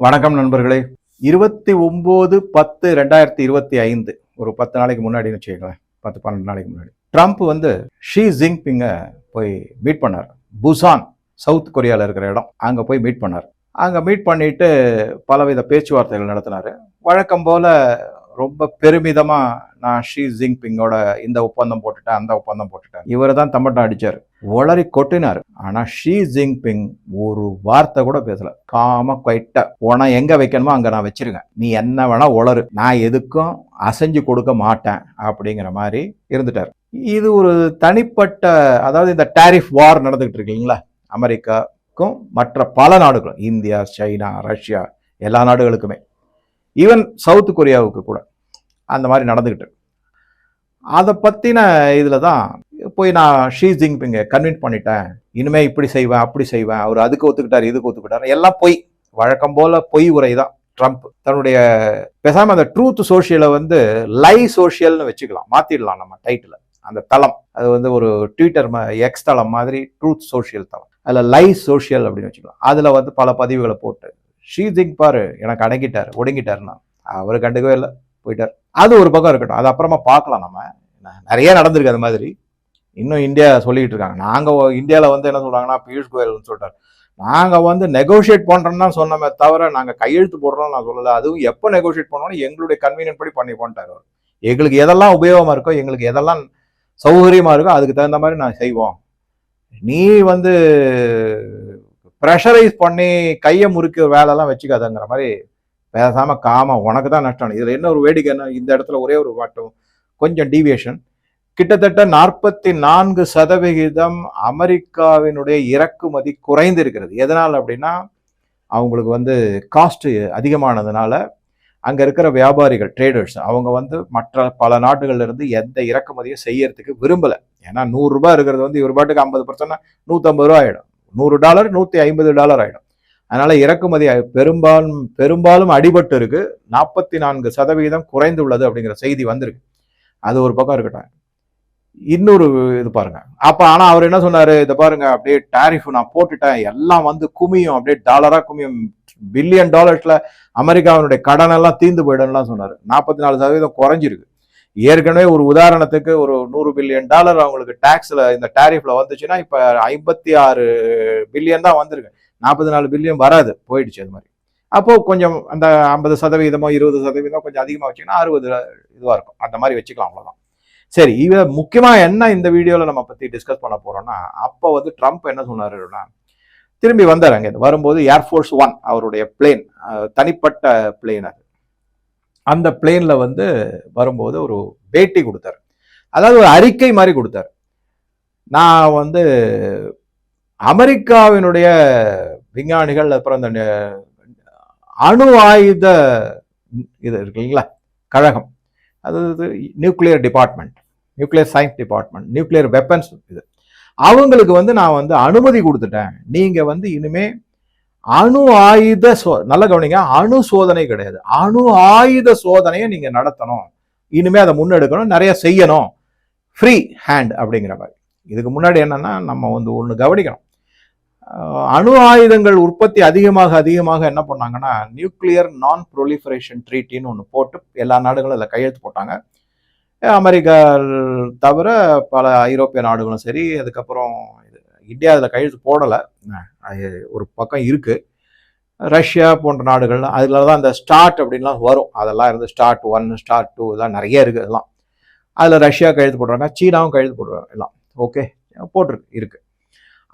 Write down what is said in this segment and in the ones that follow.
வணக்கம் நண்பர்களே. இருபத்தி ஒம்பது பத்து ரெண்டாயிரத்தி இருபத்தி ஐந்து. ஒரு பத்து நாளைக்கு முன்னாடின்னு வச்சுக்கோங்களேன். பத்து பன்னெண்டு நாளைக்கு முன்னாடி. ட்ரம்ப் வந்து ஷீ ஜிங்பிங்கை போய் மீட் பண்ணார். புசான் சவுத் கொரியாவில் இருக்கிற இடம். அங்கே போய் மீட் பண்ணார். அங்கே மீட் பண்ணிட்டு பலவித பேச்சுவார்த்தைகள் நடத்தினார். வழக்கம் போல் ரொம்ப பெருமிதமாக நான் ஷி ஜிங்பிங்கோட இந்த ஒப்பந்தம் போட்டுட்டேன் அந்த ஒப்பந்தம் போட்டுட்டேன். இவர் தான் தம்பட்டம் அடிச்சார். ஒளரி கொட்டினார். ஆனா ஷி ஜிங்பிங் ஒரு வார்த்தை கூட பேசல. காம கொயிட்ட. உன எங்க வைக்கணுமோ அங்க நான் வச்சிருக்கேன். நீ என்ன வேணா ஒளரு நான் எதுக்கும் அசைஞ்சு கொடுக்க மாட்டேன் அப்படிங்கிற மாதிரி இருந்துட்டார். இது ஒரு தனிப்பட்ட அதாவது இந்த டாரிஃப் வார் நடந்துகிட்டு இருக்கு இல்லைங்களா? அமெரிக்காவுக்கும் மற்ற பல நாடுகளும். இந்தியா சைனா ரஷ்யா எல்லா நாடுகளுக்குமே. ஈவன் சவுத் கொரியாவுக்கு கூட. அந்த மாதிரி நடந்துக்கிட்டு அதை பற்றின இதில் தான் போய் நான் ஷீ ஜிங்பிங்கை கன்வின்ஸ் பண்ணிட்டேன். இனிமேல் இப்படி செய்வேன் அப்படி செய்வேன். அவர் அதுக்கு ஒத்துக்கிட்டார் இதுக்கு ஒத்துக்கிட்டார் எல்லாம் பொய். வழக்கம் போல் பொய் உரை தான் ட்ரம்ப் தன்னுடைய பேசாமல் அந்த ட்ரூத் சோஷியலை வந்து லை சோஷியல்னு வச்சுக்கலாம். மாற்றிடலாம் நம்ம டைட்டில் அந்த தளம். அது வந்து ஒரு ட்விட்டர் எக்ஸ் தளம் மாதிரி ட்ரூத் சோஷியல் தளம். அதில் லை சோஷியல் அப்படின்னு வச்சுக்கலாம். அதில் வந்து பல பதிவுகளை போட்டு. ஷீ ஜிங் பாரு எனக்கு அடங்கிட்டார் ஒடுங்கிட்டாருன்னா. அவர் கண்டுக்கவே இல்லை. போயிட்டார் அது ஒரு பக்கம் இருக்கட்டும். அது அப்புறமா பார்க்கலாம் நம்ம. நிறைய நடந்திருக்கு அது மாதிரி. இன்னும் இந்தியா சொல்லிட்டு இருக்காங்க. நாங்கள் இந்தியாவில் வந்து என்ன சொல்கிறாங்கன்னா பியூஷ் கோயல்னு சொல்லிட்டாரு. நாங்கள் வந்து நெகோஷியேட் பண்ணுறோம்னு தான் சொன்னோமே தவிர நாங்கள் கையெழுத்து போடுறோம்னு நான் சொல்லலை. அதுவும் எப்போ நெகோஷியேட் பண்ணோம்னு எங்களுடைய கன்வீனியன்ட் படி பண்ணி போன்ட்டார் எங்களுக்கு எதெல்லாம் உபயோகமாக இருக்கோ எங்களுக்கு எதெல்லாம் சௌகரியமாக இருக்கோ அதுக்கு தகுந்த மாதிரி நான் செய்வோம். நீ வந்து ப்ரெஷரைஸ் பண்ணி கையை முறுக்க வேலைலாம் வச்சுக்காதங்கிற மாதிரி பேசாமல் காம உனக்கு தான் நஷ்டம். இதில் என்ன ஒரு வேடிக்கை? என்ன இந்த இடத்துல ஒரே ஒரு வாட்டம். கொஞ்சம் டீவியேஷன் கிட்டத்தட்ட நாற்பத்தி நான்கு சதவிகிதம் அமெரிக்காவினுடைய இறக்குமதி குறைந்து இருக்கிறது எதனால் அப்படின்னா அவங்களுக்கு வந்து காஸ்ட்டு அதிகமானதுனால அங்கே இருக்கிற வியாபாரிகள் ட்ரேடர்ஸ் அவங்க வந்து மற்ற பல நாடுகள்லேருந்து எந்த இறக்குமதியும் செய்யறதுக்கு விரும்பல. ஏன்னா நூறுரூபா இருக்கிறது வந்து இவர் பாட்டுக்கு ஐம்பது பர்சன்ட் நூற்றம்பது ரூபா ஆயிடும். நூறு டாலர் நூற்றி ஐம்பது டாலர் ஆகிடும் அதனால இறக்குமதி பெரும்பாலும் பெரும்பாலும் அடிபட்டு இருக்கு நாற்பத்தி நான்கு சதவீதம் குறைந்துள்ளது அப்படிங்கிற செய்தி வந்திருக்கு. அது ஒரு பக்கம் இருக்கட்டும். இன்னொரு இது பாருங்க. அப்ப ஆனா அவர் என்ன சொன்னாரு? இதை பாருங்க அப்படியே டாரிஃப் நான் போட்டுட்டேன். எல்லாம் வந்து குமியும் அப்படியே டாலரா குமியும். பில்லியன் டாலர்ஸ்ல அமெரிக்காவினுடைய கடன் எல்லாம் தீர்ந்து போயிடும்லாம் சொன்னாரு. நாற்பத்தி நாலு சதவீதம் குறைஞ்சிருக்கு. ஏற்கனவே ஒரு உதாரணத்துக்கு ஒரு நூறு பில்லியன் டாலர் அவங்களுக்கு டாக்ஸ்ல இந்த டாரிஃப்ல வந்துச்சுன்னா இப்ப ஐம்பத்தி ஆறு பில்லியன் தான் வந்திருக்கு. நாற்பத்தி நாலு பில்லியன் வராது. போயிடுச்சு அது மாதிரி. அப்போது கொஞ்சம் அந்த ஐம்பது சதவீதமோ இருபது சதவீதமோ கொஞ்சம் அதிகமாக வச்சிங்கன்னா அறுபது இதுவாக இருக்கும். அந்த மாதிரி வச்சுக்கலாம் அவ்வளோதான் சரி இவ முக்கியமாக என்ன இந்த வீடியோவில் நம்ம பற்றி டிஸ்கஸ் பண்ண போகிறோம்னா அப்போ வந்து ட்ரம்ப் என்ன சொன்னாருன்னா திரும்பி வந்தார் அங்கே வரும்போது ஏர்ஃபோர்ஸ் ஒன் அவருடைய பிளேன் தனிப்பட்ட பிளேன் அது. அந்த பிளேனில் வந்து வரும்போது ஒரு பேட்டி கொடுத்தாரு. அதாவது ஒரு அறிக்கை மாதிரி கொடுத்தாரு. நான் வந்து அமெரிக்காவினுடைய விஞ்ஞானிகள் அப்புறம் இந்த அணு ஆயுத இது இருக்கு இல்லைங்களா கழகம். அது nuclear department nuclear science department nuclear weapons இது. அவங்களுக்கு வந்து நான் வந்து அனுமதி கொடுத்துட்டேன். நீங்கள் வந்து இனிமே அணு ஆயுத சோ நல்ல கவனிங்க அணு சோதனை கிடையாது. அணு ஆயுத சோதனையை நீங்கள் நடத்தணும். இனிமேல் அதை முன்னெடுக்கணும் நிறைய செய்யணும். ஃப்ரீ ஹேண்ட் அப்படிங்கிற மாதிரி. இதுக்கு முன்னாடி என்னன்னா நம்ம வந்து ஒன்று கவனிக்கணும். அணு ஆயுதங்கள் உற்பத்தி அதிகமாக அதிகமாக என்ன பண்ணாங்கன்னா நியூக்ளியர் நான் ப்ரொலிஃபரேஷன் ட்ரீட்டின்னு ஒன்று போட்டு எல்லா நாடுகளும் அதில் கையெழுத்து போட்டாங்க. அமெரிக்கா தவிர பல ஐரோப்பிய நாடுகளும் சரி அதுக்கப்புறம் இது இந்தியா அதில் கையெழுத்து போடலை. ஒரு பக்கம் இருக்குது ரஷ்யா போன்ற நாடுகள்லாம் அதில் தான் அந்த ஸ்டார்ட் அப்படின்லாம் வரும். அதெல்லாம் இருந்து ஸ்டார்ட் ஒன் ஸ்டார்ட் டூ இதெல்லாம் நிறைய இருக்குது அதெல்லாம். அதில் ரஷ்யா கையெழுத்து போடுறாங்க சீனாவும் கையெழுத்து போடுறாங்க எல்லாம். ஓகே போட்டிருக்கு இருக்குது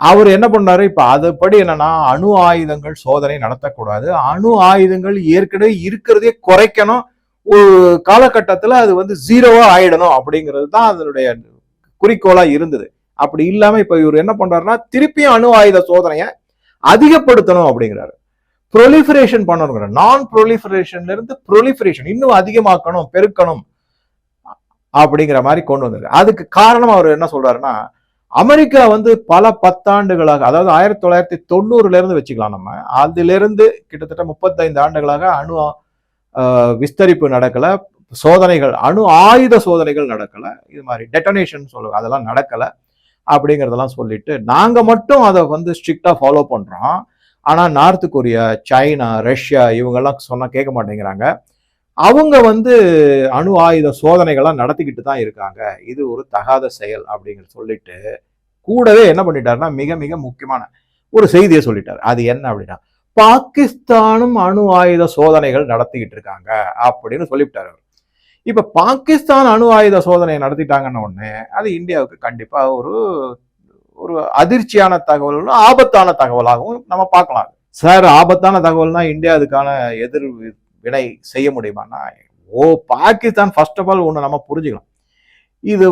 அவர் என்ன பண்ணாரு? இப்ப அதுபடி என்னன்னா அணு ஆயுதங்கள் சோதனை நடத்தக்கூடாது. அணு ஆயுதங்கள் ஏற்கனவே இருக்கிறதே குறைக்கணும். ஒரு காலகட்டத்துல அது வந்து ஜீரோவா ஆயிடணும் அப்படிங்கிறது தான் அதனுடைய குறிக்கோளா இருந்தது. அப்படி இல்லாம இப்ப இவர் என்ன பண்றாருன்னா திருப்பியும் அணு ஆயுத சோதனையை அதிகப்படுத்தணும் அப்படிங்கிறாரு. ப்ரொலிஃபரேஷன் பண்ணணுங்கிற நான் ப்ரொலிஃபரேஷன்ல இருந்து ப்ரொலிஃபரேஷன் இன்னும் அதிகமாக்கணும் பெருக்கணும் அப்படிங்கிற மாதிரி கொண்டு வந்திருக்கு அதுக்கு காரணம் அவர் என்ன சொல்றாருன்னா அமெரிக்கா வந்து பல பத்தாண்டுகளாக அதாவது ஆயிரத்தி தொள்ளாயிரத்தி தொண்ணூறுல இருந்து வச்சுக்கலாம் நம்ம அதிலிருந்து கிட்டத்தட்ட முப்பத்தைந்து ஆண்டுகளாக அணு விஸ்தரிப்பு நடக்கல சோதனைகள் அணு ஆயுத சோதனைகள் நடக்கல இது மாதிரி டெட்டனேஷன் சொல்லுவாங்க அதெல்லாம் நடக்கல அப்படிங்கிறதெல்லாம் சொல்லிட்டு நாங்க மட்டும் அதை வந்து ஸ்ட்ரிக்டா ஃபாலோ பண்றோம். ஆனால் நார்த் கொரியா சைனா ரஷ்யா இவங்கெல்லாம் சொன்னா கேட்க மாட்டேங்கிறாங்க. அவங்க வந்து அணு ஆயுத சோதனைகள்லாம் நடத்திக்கிட்டு தான் இருக்காங்க. இது ஒரு தகாத செயல் அப்படிங்கிற சொல்லிட்டு கூடவே என்ன பண்ணிட்டாருன்னா மிக மிக முக்கியமான ஒரு செய்தியை சொல்லிட்டார். அது என்ன அப்படின்னா பாகிஸ்தானும் அணு ஆயுத சோதனைகள் நடத்திக்கிட்டு இருக்காங்க அப்படின்னு சொல்லிவிட்டார் அவர். இப்ப பாகிஸ்தான் அணு ஆயுத சோதனை நடத்திட்டாங்கன்னு உடனே அது இந்தியாவுக்கு கண்டிப்பா ஒரு ஒரு அதிர்ச்சியான தகவல் ஆபத்தான தகவலாகவும் நம்ம பார்க்கலாம். சார் ஆபத்தான தகவல்னா இந்தியா அதுக்கான எதிர் வினை செய்ய முடியுமானா ஓ பாகிஸ்தான் ஃபர்ஸ்ட் ஆஃப் ஆல் ஒன்று நம்ம புரிஞ்சுக்கலாம் இது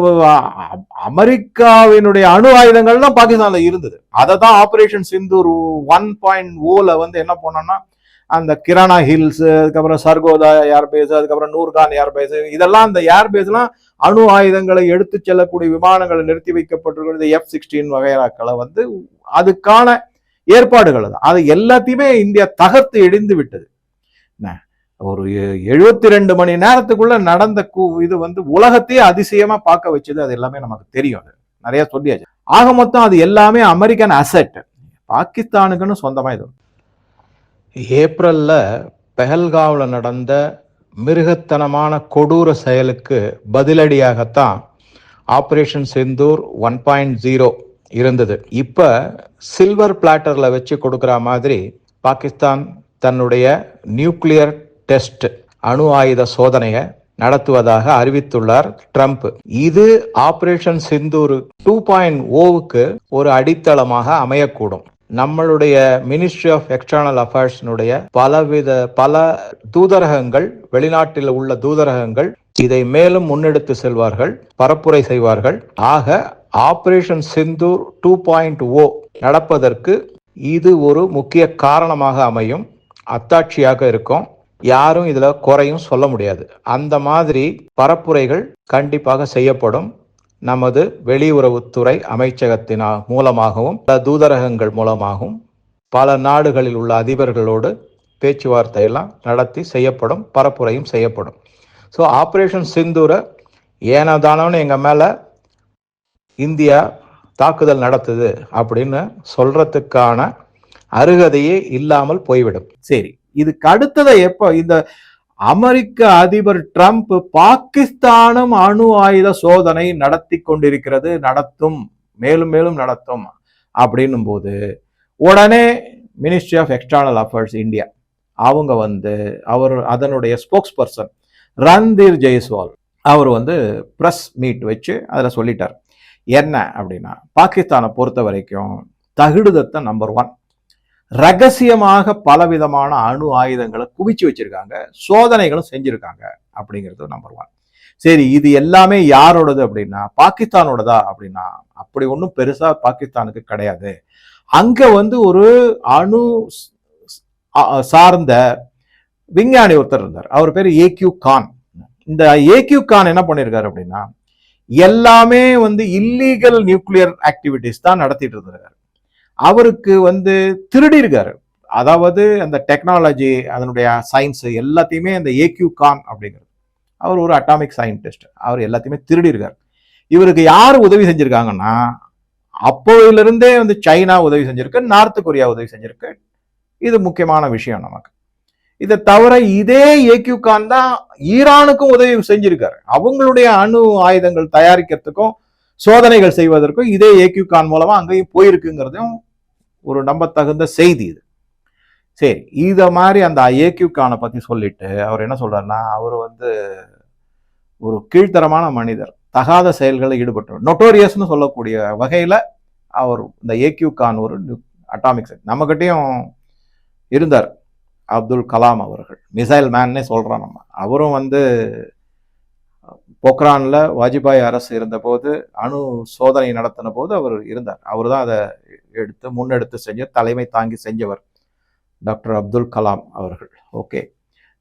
அமெரிக்காவினுடைய அணு ஆயுதங்கள் தான் பாகிஸ்தான்ல இருந்தது. அதை தான் ஆபரேஷன் சிந்தூர் ஒன் பாயிண்ட் ஓல வந்து என்ன பண்ணோம்னா அந்த கிரானா ஹில்ஸ் அதுக்கப்புறம் சர்கோதா ஏர்பேஸ் அதுக்கப்புறம் நூர்கான் ஏர்பேஸ் இதெல்லாம் அந்த ஏர்பேஸ்லாம் அணு ஆயுதங்களை எடுத்து செல்லக்கூடிய விமானங்களை நிறுத்தி வைக்கப்பட்டிருக்கிறது. எஃப் சிக்ஸ்டீன் வகைராக்களை வந்து அதுக்கான ஏற்பாடுகள் தான் அது எல்லாத்தையுமே இந்தியா தகர்த்து இடிந்து விட்டது. ஒரு எழுபத்தி ரெண்டு மணி நேரத்துக்குள்ள நடந்த இது வந்து உலகத்தையே அதிசயமா பார்க்க வச்சது. அது எல்லாமே நமக்கு தெரியும். அது நிறைய சொல்லியாச்சு. ஆக மொத்தம் அது எல்லாமே அமெரிக்கன் அசெட் பாகிஸ்தானுக்குன்னு சொந்தமா இது. ஏப்ரல்ல பெஹல்காவில் நடந்த மிருகத்தனமான கொடூர செயலுக்கு பதிலடியாகத்தான் operation Sindoor one point zero இருந்தது. இப்ப சில்வர் பிளாட்டர்ல வச்சு கொடுக்கிற மாதிரி பாகிஸ்தான் தன்னுடைய நியூக்ளியர் டெஸ்ட் அணு ஆயுத சோதனையை நடத்துவதாக அறிவித்துள்ளார் ட்ரம்ப். இது ஆபரேஷன் சிந்தூர் டூ பாயிண்ட் ஓவுக்கு ஒரு அடித்தளமாக அமையக்கூடும். நம்மளுடைய மினிஸ்ட்ரி ஆஃப் எக்ஸ்டர்னல் அஃபேர்ஸ்னுடைய பலவித பல தூதரகங்கள் வெளிநாட்டில் உள்ள தூதரகங்கள் இதை மேலும் முன்னெடுத்து செல்வார்கள் பரப்புரை செய்வார்கள். ஆக operation Sindoor two point O நடப்பதற்கு இது ஒரு முக்கிய காரணமாக அமையும். அத்தாட்சியாக இருக்கும். யாரும் இதுல குறையும் சொல்ல முடியாது. அந்த மாதிரி பரப்புரைகள் கண்டிப்பாக செய்யப்படும். நமது வெளியுறவுத்துறை அமைச்சகத்தின் மூலமாகவும் பல தூதரகங்கள் மூலமாகவும் பல நாடுகளில் உள்ள அதிபர்களோடு பேச்சுவார்த்தை எல்லாம் நடத்தி செய்யப்படும் பரப்புரையும் செய்யப்படும். ஸோ ஆப்ரேஷன் சிந்தூரை ஏனதானோன்னு எங்கள் மேலே இந்தியா தாக்குதல் நடத்துது அப்படின்னு சொல்றதுக்கான அருகதையே இல்லாமல் போய்விடும். சரி. இதுக்கு அடுத்ததை எப்போ இந்த அமெரிக்க அதிபர் ட்ரம்ப் பாகிஸ்தானும் அணு ஆயுத சோதனை நடத்தி கொண்டிருக்கிறது நடத்தும் மேலும் மேலும் நடத்தும் அப்படின்னும் போது உடனே ministry of external affairs India அவங்க வந்து அவர் அதனுடைய ஸ்போக்ஸ் பர்சன் ரன்தீர் ஜெய்ஸ்வால் அவர் வந்து ப்ரெஸ் மீட் வச்சு அதில் சொல்லிட்டார். என்ன அப்படின்னா பாகிஸ்தானை பொறுத்த வரைக்கும் தகுடுதத்தை நம்பர் ஒன் ரகசியமாக பலவிதமான அணு ஆயுதங்களை குவிச்சு வச்சிருக்காங்க சோதனைகளும் செஞ்சிருக்காங்க அப்படிங்கிறது நம்பர் ஒன் சரி இது எல்லாமே யாரோடது அப்படின்னா பாகிஸ்தானோடதா அப்படின்னா அப்படி ஒன்றும் பெருசா பாகிஸ்தானுக்கு கிடையாது. அங்க வந்து ஒரு அணு ஸ்- சார்ந்த விஞ்ஞானி ஒருத்தர் இருந்தார். அவர் பேர் ஏக்யூ கான். இந்த ஏக்யூ கான் என்ன பண்ணியிருக்காரு அப்படின்னா எல்லாமே வந்து இல்லீகல் நியூக்ளியர் ஆக்டிவிட்டிஸ் தான் நடத்திட்டு இருந்திருக்காரு அவருக்கு வந்து திருடி இருக்காரு அதாவது அந்த டெக்னாலஜி அதனுடைய சயின்ஸ் எல்லாத்தையுமே அந்த ஏக்யூ கான் அப்படிங்கிறது. அவர் ஒரு அட்டாமிக் சயின்டிஸ்ட் அவர் எல்லாத்தையுமே திருடி இருக்கார் இவருக்கு யார் உதவி செஞ்சுருக்காங்கன்னா அப்போதிலிருந்தே வந்து சைனா உதவி செஞ்சிருக்கு நார்த் கொரியா உதவி செஞ்சிருக்கு. இது முக்கியமான விஷயம் நமக்கு. இதை தவிர இதே ஏக்யூ கான் தான் ஈரானுக்கும் உதவி செஞ்சிருக்காரு. அவங்களுடைய அணு ஆயுதங்கள் தயாரிக்கிறதுக்கும் சோதனைகள் செய்வதற்கும் இதே ஏக்யூ கான் மூலமா அங்கேயும் போயிருக்குங்கிறதும் ஒரு நம்பத்தகுந்த செய்தி இது. சரி இதை மாதிரி அந்த ஏக்யூ கானை பற்றி சொல்லிட்டு அவர் என்ன சொல்கிறாருன்னா அவர் வந்து ஒரு கீழ்த்தரமான மனிதர் தகாத செயல்களில் ஈடுபட்டவர் நொட்டோரியஸ்னு சொல்லக்கூடிய வகையில் அவர் இந்த ஏக்யூ கான் ஒரு அட்டாமிக் நம்மக்கிட்டேயும் இருந்தார் அப்துல் கலாம் அவர்கள். மிசைல் மேன்னே சொல்கிறோம் நம்ம. அவரும் வந்து பொக்ரானில் வாஜ்பாய் அரசு இருந்தபோது அணு சோதனை நடத்தின போது அவர் இருந்தார். அவர் தான் அதை எடுத்து முன்னெடுத்து செஞ்ச தலைமை தாங்கி செஞ்சவர். டாக்டர் அப்துல் கலாம் அவர்கள். ஓகே.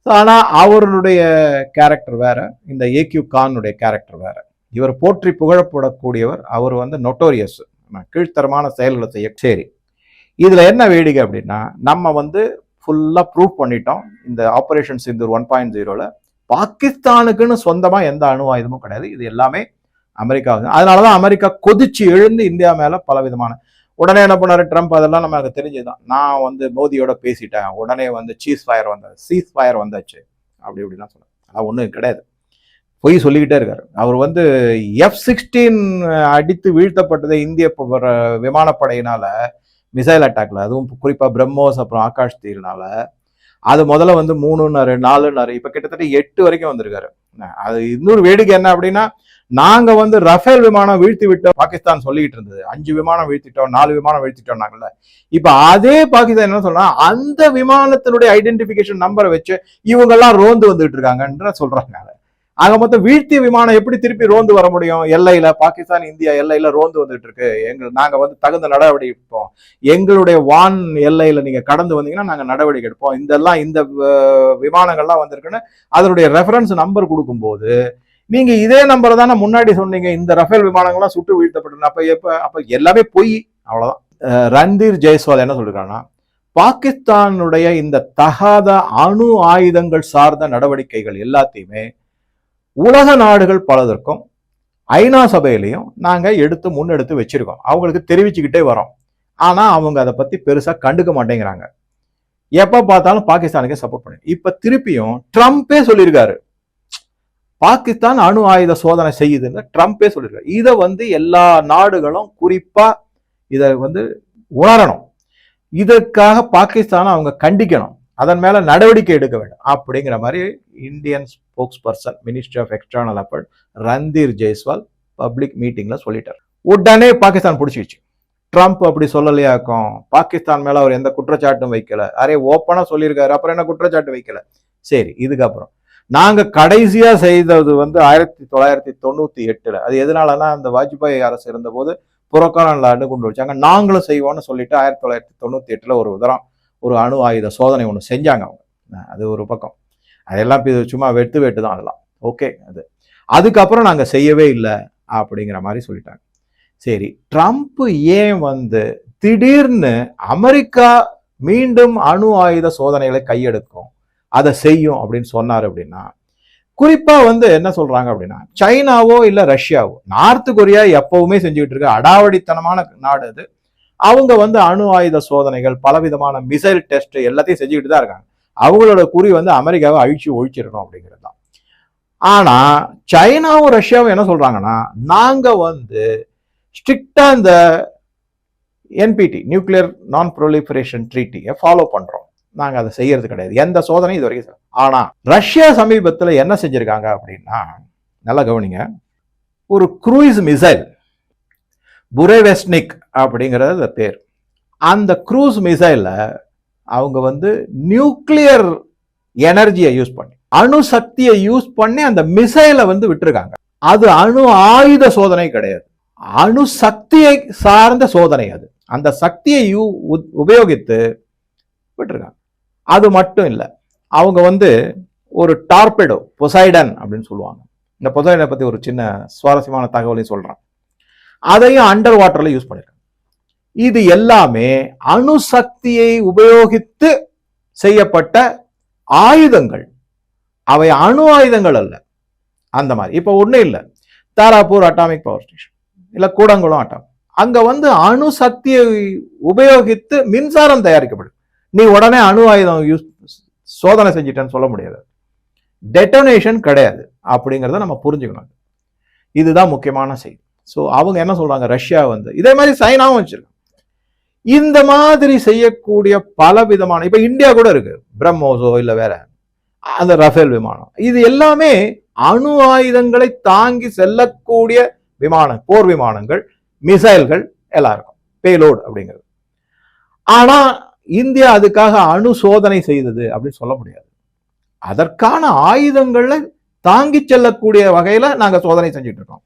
ஸோ ஆனால் அவருடைய கேரக்டர் வேற இந்த ஏக்யூ கானுடைய கேரக்டர் வேற. இவர் போற்றி புகழப்படக்கூடியவர் அவர் வந்து நொட்டோரியஸ் கீழ்த்தரமான செயல்களை செய்ய சரி. இதில் என்ன வேடிக்கை அப்படின்னா நம்ம வந்து ஃபுல்லாக ப்ரூவ் பண்ணிட்டோம். இந்த ஆப்ரேஷன் சிந்தூர் ஒன் பாயிண்ட் ஜீரோவில் பாகிஸ்தானுக்குன்னு சொந்தமாக எந்த அணு ஆயுதமும் கிடையாது. இது எல்லாமே அமெரிக்கா அதனாலதான் அமெரிக்கா கொதிச்சு எழுந்து இந்தியா மேலே பல விதமான உடனே என்ன பண்ணாரு? ட்ரம்ப் அதெல்லாம் நமக்கு தெரிஞ்சுதான் நான் வந்து மோதியோட பேசிட்டேன். உடனே வந்து சீஸ் ஃபயர் வந்தது சீஸ் ஃபயர் வந்தாச்சு. அப்படி இப்படிலாம் சொன்னார். அதான் ஒன்றும் கிடையாது. பொய் சொல்லிக்கிட்டே இருக்காரு. அவர் வந்து எஃப் சிக்ஸ்டீன் அடித்து வீழ்த்தப்பட்டது இந்திய விமானப்படையினால மிசைல் அட்டாக்ல அதுவும் குறிப்பாக பிரம்மோஸ் அப்புறம் ஆகாஷ் தீர்னால அது முதல்ல வந்து மூணுன்னாரு நாலுன்னாரு இப்ப கிட்டத்தட்ட எட்டு வரைக்கும் வந்திருக்காரு. அது இன்னொரு வேடிக்கை என்ன அப்படின்னா நாங்க வந்து ரஃபேல் விமானம் வீழ்த்தி விட்டோம் பாகிஸ்தான் சொல்லிக்கிட்டு இருந்தது. அஞ்சு விமானம் வீழ்த்திட்டோம் நாலு விமானம் வீழ்த்திட்டோம் நாங்கள்ல இப்ப அதே பாகிஸ்தான் என்ன சொல்றா அந்த விமானத்தினுடைய ஐடென்டிபிகேஷன் நம்பரை வச்சு இவங்க எல்லாம் ரோந்து வந்துட்டு இருக்காங்கன்ற சொல்றாங்க. ஆக மொத்தம் வீழ்த்திய விமானம் எப்படி திருப்பி ரோந்து வர முடியும்? எல்லையில பாகிஸ்தான் இந்தியா எல்லையில ரோந்து வந்துட்டு இருக்கு. எங்க நாங்க வந்து தகுந்த நடவடிக்கை எடுப்போம். எங்களுடைய வான் எல்லையில நீங்க கடந்து வந்தீங்கன்னா நாங்க நடவடிக்கை எடுப்போம். இதெல்லாம் இந்த விமானங்கள்லாம் வந்திருக்குன்னு அதனுடைய ரெஃபரன்ஸ் நம்பர் கொடுக்கும்போது நீங்க இதே நம்பர் தானே முன்னாடி சொன்னீங்க இந்த ரஃபேல் விமானங்கள்லாம் சுட்டு வீழ்த்தப்பட்டு அப்ப எப்ப அப்ப எல்லாமே பொய். அவ்வளவுதான். அஹ், ரன்தீர் ஜெய்ஸ்வால் என்ன சொல்லிருக்காங்கன்னா பாகிஸ்தானுடைய இந்த தகாத அணு ஆயுதங்கள் சார்ந்த நடவடிக்கைகள் எல்லாத்தையுமே உலக நாடுகள் பலதற்கும் ஐநா சபையிலையும் நாங்கள் எடுத்து முன்னெடுத்து வச்சிருக்கோம். அவங்களுக்கு தெரிவிச்சுக்கிட்டே வரோம். ஆனால் அவங்க அதை பத்தி பெருசா கண்டுக்க மாட்டேங்கிறாங்க. எப்போ பார்த்தாலும் பாகிஸ்தானுக்கே சப்போர்ட் பண்ணி. இப்போ திருப்பியும் ட்ரம்ப்பே சொல்லியிருக்காரு. பாகிஸ்தான் அணு ஆயுத சோதனை செய்யுதுன்னு ட்ரம்ப்பே சொல்லியிருக்காரு. இதை வந்து எல்லா நாடுகளும் குறிப்பாக இதை வந்து உணரணும். இதற்காக பாகிஸ்தானை அவங்க கண்டிக்கணும். அதன் மேலே நடவடிக்கை எடுக்க வேண்டும். அப்படிங்கிற மாதிரி Indian spokesperson ministry of external affairs Randhir Jaiswal public மீட்டிங்கில் சொல்லிட்டார். உடனே பாகிஸ்தான் பிடிச்சிச்சு ட்ரம்ப் அப்படி சொல்லலையாக்கும் பாகிஸ்தான் மேலே அவர் எந்த குற்றச்சாட்டும் வைக்கல. அரே ஓப்பனாக சொல்லியிருக்காரு. அப்புறம் என்ன குற்றச்சாட்டு வைக்கல? சரி இதுக்கப்புறம். நாங்கள் கடைசியாக செய்தது வந்து ஆயிரத்தி தொள்ளாயிரத்தி தொண்ணூற்றி எட்டில். அது எதனாலனா அந்த வாஜ்பாய் அரசு இருந்தபோது புறக்கான லாண்டு கொண்டு வச்சாங்க நாங்களும் செய்வோம்னு சொல்லிட்டு ஆயிரத்தி தொள்ளாயிரத்தி தொண்ணூற்றி எட்டில் ஒரு உதரம். ஒரு அணு ஆயுத சோதனை ஒன்று செஞ்சாங்க அவங்க. அது ஒரு பக்கம். அதெல்லாம் இது சும்மா வெட்டு வெட்டு தான் அதெல்லாம். ஓகே அது. அதுக்கப்புறம் நாங்கள் செய்யவே இல்லை அப்படிங்கிற மாதிரி சொல்லிட்டாங்க. சரி ட்ரம்ப் ஏன் வந்து திடீர்னு அமெரிக்கா மீண்டும் அணு ஆயுத சோதனைகளை கையெடுக்கும் அதை செய்யும் அப்படின்னு சொன்னார் அப்படின்னா குறிப்பாக வந்து என்ன சொல்கிறாங்க அப்படின்னா சைனாவோ இல்லை ரஷ்யாவோ நார்த் கொரியா எப்பவுமே செஞ்சுக்கிட்டு இருக்க அடாவடித்தனமான நாடு அது. அவங்க வந்து அணு ஆயுத சோதனைகள் பலவிதமான மிசைல் டெஸ்ட் எல்லாத்தையும் செஞ்சுக்கிட்டு தான் இருக்காங்க. அவங்களோட குறி வந்து அமெரிக்காவை அழிச்சு ஒழிச்சிடணும் அப்படிங்கிறது தான். ஆனால் சைனாவும் ரஷ்யாவும் என்ன சொல்கிறாங்கன்னா நாங்கள் வந்து ஸ்ட்ரிக்டாக இந்த என்பிடி நியூக்ளியர் நான் ப்ரொலிஃபரேஷன் ட்ரீட்டியை ஃபாலோ பண்ணுறோம் நாங்கள் அதை செய்யறது கிடையாது. எந்த சோதனையும் இது வரைக்கும் ஆனால் ரஷ்யா சமீபத்தில் என்ன செஞ்சுருக்காங்க அப்படின்னா நல்லா கவனிங்க. ஒரு குரூயிஸ் மிசைல் புரேவெஸ்னிக் அப்படிங்கிறது பேர். அந்த க்ரூஸ் மிசைல அவங்க வந்து நியூக்ளியர் எனர்ஜியை யூஸ் பண்ணி அணு சக்தியை யூஸ் பண்ணி அந்த மிசைலை வந்து விட்டுருக்காங்க. அது அணு ஆயுத சோதனை கிடையாது. அணு சக்தியை சார்ந்த சோதனை அது. அந்த சக்தியை யூ உபயோகித்து விட்டுருக்காங்க. அது மட்டும் இல்லை அவங்க வந்து ஒரு டார்பெடோ பொசைடன் அப்படின்னு சொல்லுவாங்க. இந்த பொசைடனை பற்றி ஒரு சின்ன சுவாரஸ்யமான தகவலையும் சொல்றேன். அதையும் அண்டர் வாட்டர்ல யூஸ் பண்ணிருக்காங்க. இது எல்லாமே அணு சக்தியை உபயோகித்து செய்யப்பட்ட ஆயுதங்கள். அவை அணு ஆயுதங்கள் அல்ல. அந்த மாதிரி. இப்போ ஒன்றும் இல்லை. தாராப்பூர் அட்டாமிக் பவர் ஸ்டேஷன் இல்லை கூடங்குளம் அட்டாமிக் அங்கே வந்து அணு சக்தியை உபயோகித்து மின்சாரம் தயாரிக்கப்படும். நீ உடனே அணு ஆயுதம் யூஸ் சோதனை செஞ்சிட்டேன்னு சொல்ல முடியாது. டெட்டோனேஷன் கிடையாது. அப்படிங்கிறத நம்ம புரிஞ்சுக்கணும். இதுதான் முக்கியமான செய்தி. ஸோ அவங்க என்ன சொல்றாங்க? ரஷ்யா வந்து. இதே மாதிரி சைனாவும் வச்சுருக்கு இந்த மாதிரி செய்யக்கூடிய பல விதமான இப்போ இந்தியா கூட இருக்கு. பிரம்மோஸோ இல்லை வேற. அந்த ரஃபேல் விமானம். இது எல்லாமே அணு ஆயுதங்களை தாங்கி செல்லக்கூடிய விமானம் போர் விமானங்கள் மிசைல்கள் எல்லாம் இருக்கும் பேலோடு அப்படிங்கிறது. ஆனா இந்தியா அதுக்காக அணு சோதனை செய்தது அப்படின்னு சொல்ல முடியாது. அதற்கான ஆயுதங்களை தாங்கி செல்லக்கூடிய வகையில நாங்கள் சோதனை செஞ்சுட்டு இருக்கோம்.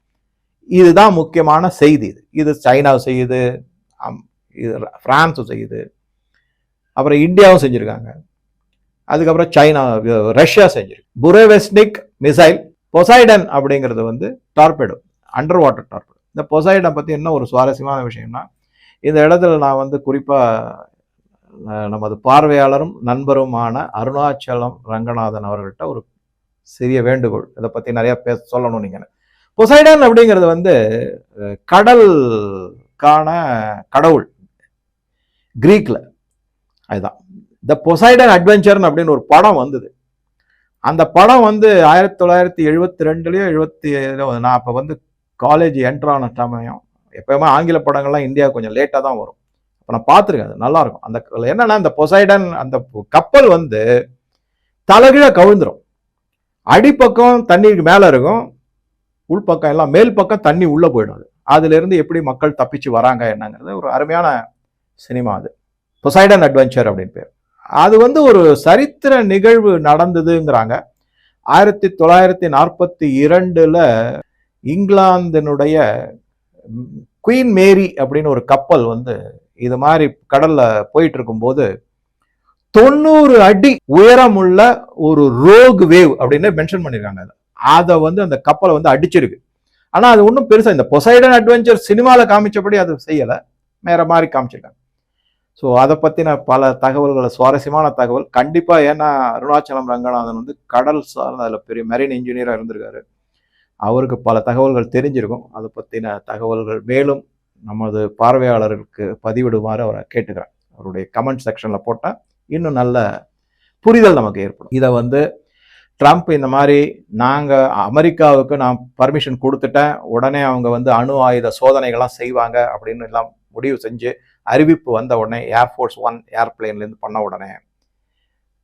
இதுதான் முக்கியமான செய்தி இது. இது சைனா செய்யுது அம், இது ஃப்ரான்ஸும் செய்யுது அப்புறம் இந்தியாவும் செஞ்சுருக்காங்க. அதுக்கப்புறம் சைனா ரஷ்யா செஞ்சிருக்கு. புரேவெஸ்னிக் மிசைல் பொசைடன் அப்படிங்கிறது வந்து டார்பேடோ அண்டர் வாட்டர் டார்பேடோ. இந்த பொசைடன் பற்றி என்ன ஒரு சுவாரஸ்யமான விஷயம்னா இந்த இடத்துல நான் வந்து குறிப்பாக நமது பார்வையாளரும் நண்பருமான அருணாச்சலம் ரங்கநாதன் அவர்கள்ட்ட ஒரு சிறிய வேண்டுகோள். இதை பற்றி நிறையா பேச சொல்லணும் நீங்கள் பொசைடன் அப்படிங்கிறது வந்து கடல்கான கடவுள். கிரீக்கில் அதுதான். த பொசைடன் அட்வென்ச்சர்னு அப்படின்னு ஒரு படம் வந்தது. அந்த படம் வந்து ஆயிரத்தி தொள்ளாயிரத்தி எழுபத்தி ரெண்டுலேயோ எழுபத்தி நான் அப்போ வந்து காலேஜ் என்ட்ரான சமயம் எப்பயுமே ஆங்கில படங்கள்லாம் இந்தியா கொஞ்சம் லேட்டாக தான் வரும். அப்போ நான் பார்த்துருக்கேன் அது நல்லாயிருக்கும். அந்த என்னன்னா அந்த பொசைடன் அந்த கப்பல் வந்து தலைகீழ கவிழ்ந்துடும் அடிப்பக்கம் தண்ணிக்கு மேலே இருக்கும். உள்பக்கம் எல்லாம் மேல் பக்கம் தண்ணி உள்ளே போயிடும் அது. அதுல இருந்து எப்படி மக்கள் தப்பிச்சு வராங்க என்னங்கிறது ஒரு அருமையான சினிமா அது. பொசைடன் அட்வென்ச்சர் அப்படின்னு பேர். அது வந்து ஒரு சரித்திர நிகழ்வு நடந்ததுங்கிறாங்க. ஆயிரத்தி தொள்ளாயிரத்தி நாற்பத்தி இரண்டுல இங்கிலாந்தினுடைய குயின் மேரி அப்படின்னு ஒரு கப்பல் வந்து இது மாதிரி கடல்ல போயிட்டு இருக்கும்போது தொண்ணூறு அடி உயரமுள்ள ஒரு ரோக் வேவ் அப்படின்னு மென்ஷன் பண்ணிருக்காங்க அதை வந்து அந்த கப்பலை வந்து அடிச்சிருக்கு. ஆனால் அது ஒன்றும் பெருசாக இந்த பொசைடன் அட்வென்ச்சர் சினிமாவில் காமிச்சபடி அது செய்யலை. வேற மாதிரி காமிச்சிருக்காங்க. ஸோ அதை பற்றின பல தகவல்களை சுவாரஸ்யமான தகவல். கண்டிப்பாக ஏன்னா அருணாச்சலம் ரங்கநாதன் வந்து கடல் சார்ந்த அதில் பெரிய மெரின் இன்ஜினியராக இருந்திருக்காரு. அவருக்கு பல தகவல்கள் தெரிஞ்சிருக்கும். அதை பற்றின தகவல்கள் மேலும் நமது பார்வையாளர்களுக்கு பதிவிடுமாறு அவரை கேட்டுக்கிறேன். அவருடைய கமெண்ட் செக்ஷனில் போட்டால் இன்னும் நல்ல புரிதல் நமக்கு ஏற்படும். இதை வந்து ட்ரம்ப் இந்த மாதிரி நாங்கள் அமெரிக்காவுக்கு நான் பர்மிஷன் கொடுத்துட்டேன் உடனே அவங்க வந்து அணு ஆயுத சோதனைகள்லாம் செய்வாங்க அப்படின்னு எல்லாம் முடிவு செஞ்சு அறிவிப்பு வந்த உடனே ஏர்ஃபோர்ஸ் ஒன் ஏர்பிளைன்லேருந்து பண்ண உடனே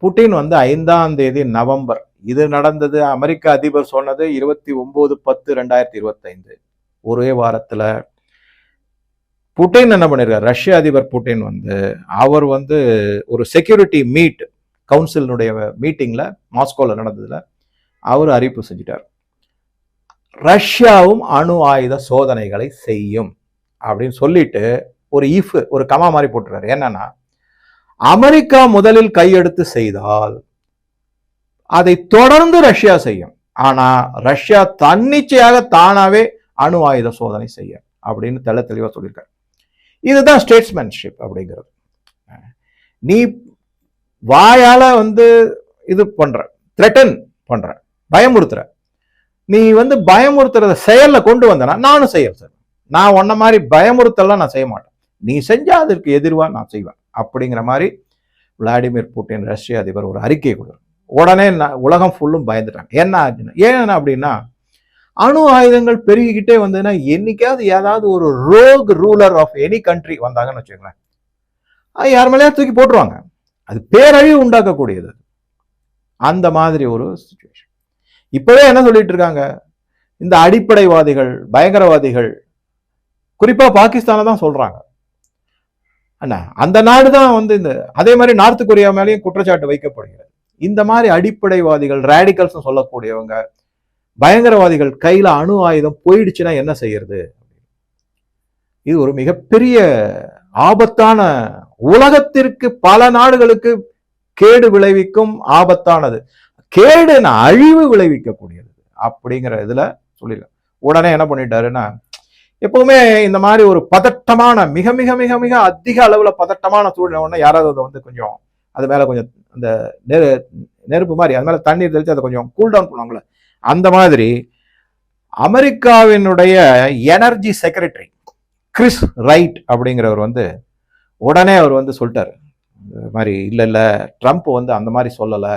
புட்டின் வந்து ஐந்தாம் தேதி நவம்பர் இது நடந்தது அமெரிக்க அதிபர் சொன்னது இருபத்தி ஒம்பது பத்து ரெண்டாயிரத்தி இருபத்தைந்து ஒரே வாரத்தில். புட்டின் என்ன பண்ணிருக்காரு? ரஷ்ய அதிபர் புட்டின் வந்து அவர் வந்து ஒரு செக்யூரிட்டி மீட் கவுன்சிலினுடைய மீட்டிங்ல மாஸ்கோவில் நடந்ததுல அவர் அறிவிப்பு செஞ்சிட்டார். ரஷ்யாவும் அணு ஆயுத சோதனைகளை செய்யும் அப்படின்னு சொல்லிட்டு ஒரு இஃப் ஒரு கமா மாதிரி போட்டுறாரு. என்னன்னா அமெரிக்கா முதலில் கையெடுத்து செய்தால் அதை தொடர்ந்து ரஷ்யா செய்யும். ஆனா ரஷ்யா தன்னிச்சையாக தானாவே அணு ஆயுத சோதனை செய்ய அப்படின்னு தெள்ள தெளிவாக சொல்லியிருக்காரு. இதுதான் ஸ்டேட்ஸ்மேன்ஷிப் அப்படிங்கிறது. நீ வாயால் வந்து இது பண்ணுற த்ரெட்டன் பண்ணுற பயமுறுத்துற. நீ வந்து பயமுறுத்துறத செயலில் கொண்டு வந்தனா நானும் செய்யறேன் சார். நான் உன்ன மாதிரி பயமுறுத்தலாம் நான் செய்ய மாட்டேன். நீ செஞ்சால் அதற்கு எதிர்வாக நான் செய்வேன். அப்படிங்கிற மாதிரி விளாடிமிர் புட்டின் ரஷ்ய அதிபர் ஒரு அறிக்கை கொடுத்தார் உடனே உலகம் ஃபுல்லும் பயந்துட்டாங்க. என்ன ஆச்சுன்னா ஏன் அப்படின்னா அணு ஆயுதங்கள் பெருகிக்கிட்டே வந்ததுன்னா என்னைக்காவது ஏதாவது ஒரு rogue ruler of any country வந்தாங்கன்னு வச்சுக்கோங்களேன். யார் மேலேயா தூக்கி போட்டுருவாங்க. அது பேரழிவு உண்டாக்கக்கூடியது. அந்த மாதிரி ஒரு சுச்சுவேஷன் இப்போவே என்ன சொல்லிட்டு இருக்காங்க? இந்த அடிப்படைவாதிகள் பயங்கரவாதிகள் குறிப்பா பாகிஸ்தானை தான் சொல்றாங்க. அண்ணா அந்த நாடு தான் வந்து இந்த அதே மாதிரி நார்த் கொரியா மேலேயும் குற்றச்சாட்டு வைக்கப்படுகிறது. இந்த மாதிரி அடிப்படைவாதிகள் ரேடிக்கல்ஸ் சொல்லக்கூடியவங்க பயங்கரவாதிகள் கையில அணு ஆயுதம் போயிடுச்சுன்னா என்ன செய்யறது? இது ஒரு மிகப்பெரிய ஆபத்தான உலகத்திற்கு பல நாடுகளுக்கு கேடு விளைவிக்கும் ஆபத்தானது. கேடு அழிவு விளைவிக்கக்கூடியது அப்படிங்கிற இதுல சொல்லிருக்க உடனே என்ன பண்ணிட்டாருன்னா எப்பவுமே இந்த மாதிரி ஒரு பதட்டமான மிக மிக மிக மிக அதிக அளவுல பதட்டமான சூழ்நிலை ஒன்று யாராவது அதை வந்து கொஞ்சம் அது மேல கொஞ்சம் அந்த நெரு நெருப்பு மாதிரி அது மேல தண்ணீர் தெளித்து அதை கொஞ்சம் கூல் டவுன் பண்ணுவாங்களே அந்த மாதிரி அமெரிக்காவினுடைய எனர்ஜி செக்ரட்டரி கிறிஸ் ரைட் அப்படிங்கிறவர் வந்து உடனே அவர் வந்து சொல்லிட்டார். இந்த மாதிரி இல்லை இல்லை ட்ரம்ப் வந்து அந்த மாதிரி சொல்லலை.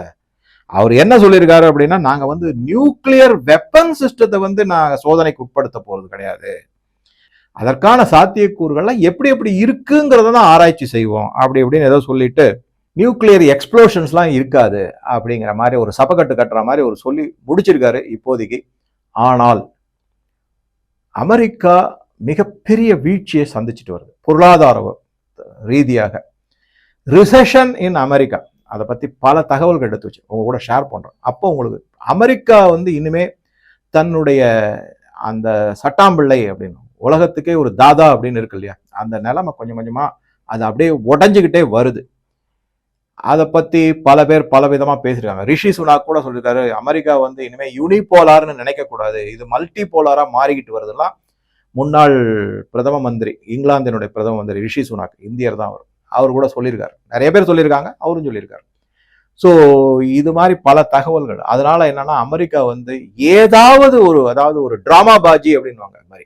அவர் என்ன சொல்லியிருக்காரு அப்படின்னா நாங்கள் வந்து நியூக்ளியர் வெப்பன் சிஸ்டத்தை வந்து நாங்கள் சோதனைக்கு உட்படுத்த போகிறது கிடையாது. அதற்கான சாத்தியக்கூறுகள்லாம் எப்படி எப்படி இருக்குங்கிறத தான் ஆராய்ச்சி செய்வோம். அப்படி இப்படின்னு ஏதோ சொல்லிட்டு நியூக்ளியர் எக்ஸ்ப்ளோஷன்ஸ்லாம் இருக்காது. அப்படிங்கிற மாதிரி ஒரு சபக்கட்டு கட்டுற மாதிரி ஒரு சொல்லி முடிச்சிருக்காரு இப்போதைக்கு. ஆனால் அமெரிக்கா மிகப்பெரிய வீழ்ச்சியை சந்திச்சுட்டு வருது. பொருளாதார ரீதியாக. ரிசெஷன் இன் அமெரிக்கா அதை பற்றி பல தகவல்கள் எடுத்து வச்சு உங்க கூட ஷேர் பண்ணுறோம் அப்போ உங்களுக்கு அமெரிக்கா வந்து இனிமே தன்னுடைய அந்த சட்டாம்பிள்ளை அப்படின்னு உலகத்துக்கே ஒரு தாதா அப்படின்னு இருக்கு இல்லையா? அந்த நிலைமை கொஞ்சம் கொஞ்சமாக அது அப்படியே உடஞ்சிக்கிட்டே வருது. அதை பற்றி பல பேர் பல விதமாக பேசியிருக்காங்க. ரிஷி சுனாக் கூட சொல்லியிருக்காரு அமெரிக்கா வந்து இனிமேல் யூனிபோலார்னு நினைக்கக்கூடாது. இது மல்டி போலாரா மாறிக்கிட்டு வருதுலாம் முன்னாள் பிரதம மந்திரி இங்கிலாந்தினுடைய பிரதம மந்திரி ரிஷி சுனாக் இந்தியர் தான் அவர். அவர் கூட சொல்லியிருக்காரு. நிறைய பேர் சொல்லியிருக்காங்க அவரும் சொல்லியிருக்காரு. ஸோ இது மாதிரி பல தகவல்கள். அதனால என்னன்னா அமெரிக்கா வந்து ஏதாவது ஒரு அதாவது ஒரு டிராமா பாஜி அப்படின்வாங்க அது மாதிரி.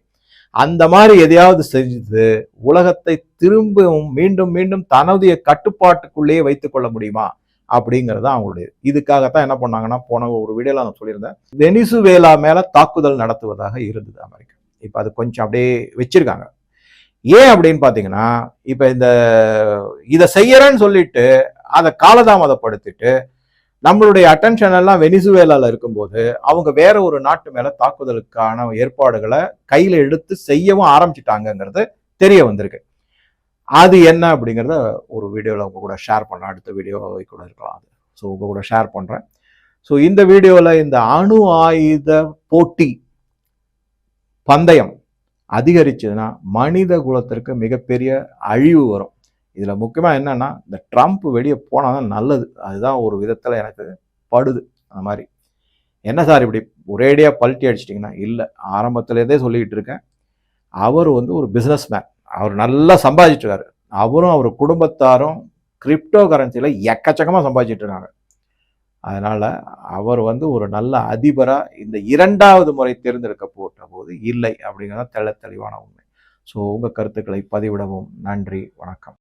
அந்த மாதிரி எதையாவது செஞ்சு உலகத்தை திரும்பவும் மீண்டும் மீண்டும் தனது கட்டுப்பாட்டுக்குள்ளேயே வைத்துக் கொள்ள முடியுமா? அப்படிங்கிறது தான் அவங்களுடைய இதுக்காகத்தான் என்ன பண்ணாங்கன்னா போன ஒரு வீடியோவில் நான் சொல்லியிருந்தேன். வெனிசுவேலா மேல தாக்குதல் நடத்துவதாக இருந்தது அமெரிக்கா. இப்போ அது கொஞ்சம் அப்படியே வச்சிருக்காங்க. ஏன் அப்படின்னு பார்த்தீங்கன்னா இப்போ இந்த இதை செய்யறேன்னு சொல்லிட்டு அதை காலதாமதப்படுத்திட்டு நம்மளுடைய அட்டென்ஷன் எல்லாம் வெனிசுவேலாவில் இருக்கும்போது அவங்க வேற ஒரு நாட்டு மேலே தாக்குதலுக்கான ஏற்பாடுகளை கையில் எடுத்து செய்யவும் ஆரம்பிச்சிட்டாங்கங்கிறது தெரிய வந்திருக்கு. அது என்ன அப்படிங்கிறத ஒரு வீடியோவில் உங்க கூட ஷேர் பண்ணலாம். அடுத்த வீடியோ கூட இருக்கலாம் அது. ஸோ உங்க கூட ஷேர் பண்ணுறேன் ஸோ இந்த வீடியோவில் இந்த அணு ஆயுத போட்டி பந்தயம் அதிகரிச்சதுன்னா மனித குலத்திற்கு மிகப்பெரிய அழிவு வரும். இதில் முக்கியமாக என்னன்னா இந்த ட்ரம்ப் வெளியே போனால் தான் நல்லது. அதுதான் ஒரு விதத்தில் எனக்கு படுது. அந்த மாதிரி. என்ன சார் இப்படி ஒரேடியாக பல்ட்டி அடிச்சிட்டிங்கன்னா? இல்லை. ஆரம்பத்துலேருந்தே சொல்லிக்கிட்டு இருக்கேன். அவர் வந்து ஒரு பிஸ்னஸ் மேன் அவர் நல்லா சம்பாதிச்சிட்டு அவரும் அவர் குடும்பத்தாரும் கிரிப்டோ கரன்சியில் எக்கச்சக்கமாக சம்பாதிச்சிட்டு இருக்காங்க. அதனால் அவர் வந்து ஒரு நல்ல அதிபராக இந்த இரண்டாவது முறை தேர்ந்தெடுக்கப்பட்ட போது இல்லை அப்படிங்கிறத தெள்ள தெளிவான உண்மை. ஸோ உங்கள் கருத்துக்களை பதிவிடவும். நன்றி. வணக்கம்.